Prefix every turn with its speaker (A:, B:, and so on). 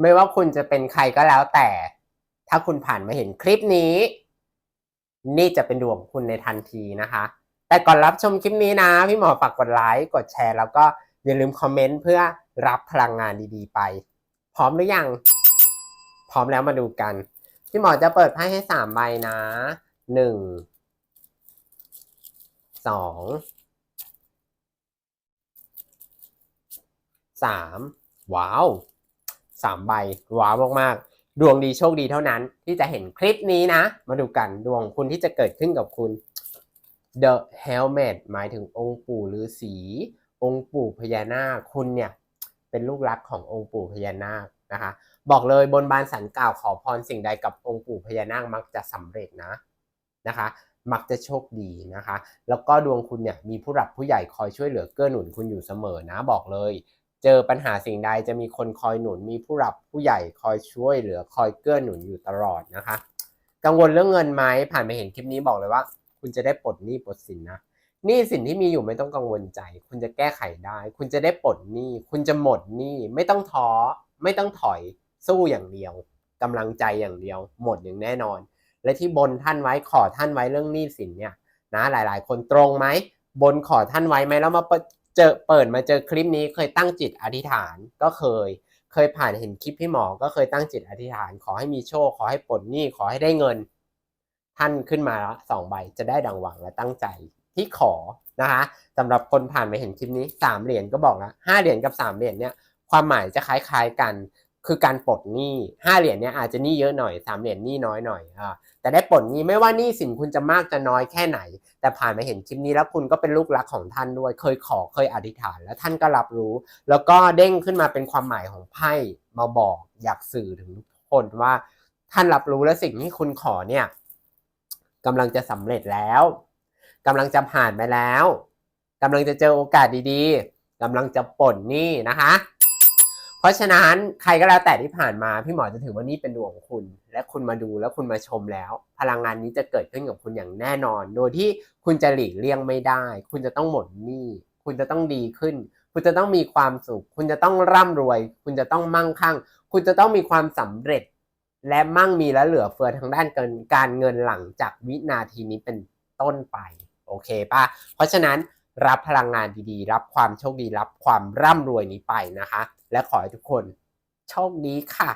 A: ไม่ว่าคุณจะเป็นใครก็แล้วแต่ ถ้าคุณผ่านมาเห็นคลิปนี้ นี่จะเป็นดวงคุณในทันทีนะคะ แต่ก่อนรับชมคลิปนี้นะ พี่หมอฝากกดไลค์กดแชร์แล้วก็อย่าลืมคอมเมนต์เพื่อรับพลังงานดีๆไป พร้อมหรือยัง พร้อมแล้วมาดูกัน พี่หมอจะเปิดไพ่ให้สามใบนะหนึ่งสองสามว้าว สามใบว้าวมากๆ ดวงดีโชคดีเท่านั้น ที่จะเห็นคลิปนี้นะ มาดูกันดวงคุณที่จะเกิดขึ้นกับคุณ The Helmet หมายถึงองค์ปู่ฤาษีองค์ปู่พญานาคคุณเนี่ยเป็นลูกรักขององค์ปู่พญานาคนะคะ บอกเลยบนบานสันกล่าวขอพรสิ่งใดกับองค์ปู่พญานาคมักจะสำเร็จนะนะคะ มักจะโชคดีนะคะ แล้วก็ดวงคุณเนี่ยมีผู้หลักผู้ใหญ่คอยช่วยเหลือเกื้อหนุนคุณอยู่เสมอนะ บอกเลย เจอปัญหาสิ่งใดจะมีคนคอยหนุน มีผู้หลักผู้ใหญ่คอยช่วยเหลือคอยเกื้อหนุนอยู่ตลอดนะคะ กังวลเรื่องเงินไหมผ่านไปเห็นคลิปนี้บอกเลยว่า คุณจะได้ปลดหนี้ปลดสินนะหนี้สินที่มีอยู่ไม่ต้องกังวลใจ คุณจะแก้ไขได้ คุณจะได้ปลดหนี้คุณจะหมดหนี้ไม่ต้องท้อไม่ต้องถอยสู้อย่างเดียวกำลังใจอย่างเดียว หมดอย่างแน่นอน และที่บนท่านไว้ขอท่านไว้เรื่องหนี้สินเนี่ยนะหลาย ๆ คนตรงไหมบนขอท่านไว้ไหมแล้วมา เจอเปิดมาเจอคลิปนี้เคยตั้งจิตอธิษฐานก็เคย เคยผ่านเห็นคลิปพี่หมอก็เคยตั้งจิตอธิษฐาน ขอให้มีโชค ขอให้ปลดหนี้ขอให้ได้เงิน ท่านขึ้นมาแล้วสองใบจะได้ดังหวังและตั้งใจที่ขอนะคะสำหรับคนผ่านมาเห็นคลิปนี้สามเหรียญก็บอกแล้วห้าเหรียญกับสามเหรียญเนี่ยความหมายจะคล้ายๆกัน คือการปลดหนี้ห้าเหรียญเนี่ยอาจจะหนี้เยอะหน่อยสามเหรียญหนี้น้อยหน่อยอ่าแต่ได้ปลดหนี้ไม่ว่าหนี้สินคุณจะมากจะน้อยแค่ไหน แต่ผ่านมาเห็นคลิปนี้แล้วคุณก็เป็นลูกรักของท่านด้วย เคยขอเคยอธิษฐาน แล้วท่านก็รับรู้ แล้วก็เด้งขึ้นมาเป็นความหมายของไพ่มาบอก อยากสื่อถึงทุกคนว่าท่านรับรู้และสิ่งที่คุณขอเนี่ยกำลังจะสำเร็จแล้วกำลังจะผ่านไปแล้วกำลังจะเจอโอกาสดีๆกำลังจะปลดหนี้นะคะ เพราะฉะนั้นใครก็แล้วแต่ที่ผ่านมาพี่หมอจะถือว่านี่เป็นดวงของคุณ และคุณมาดูแล้วคุณมาชมแล้ว พลังงานนี้จะเกิดขึ้นกับคุณอย่างแน่นอน โดยที่คุณจะหลีกเลี่ยงไม่ได้ คุณจะต้องหมดหนี้คุณจะต้องดีขึ้น คุณจะต้องมีความสุข คุณจะต้องร่ำรวย คุณจะต้องมั่งคั่ง คุณจะต้องมีความสำเร็จ และมั่งมีและเหลือเฟือทางด้านเกินการเงินหลังจากวินาทีนี้เป็นต้นไป โอเคปะเพราะฉะนั้น รับพลังงานดีๆ รับความโชคดี รับความร่ำรวยนี้ไปนะคะ และขอให้ทุกคนโชคดีค่ะ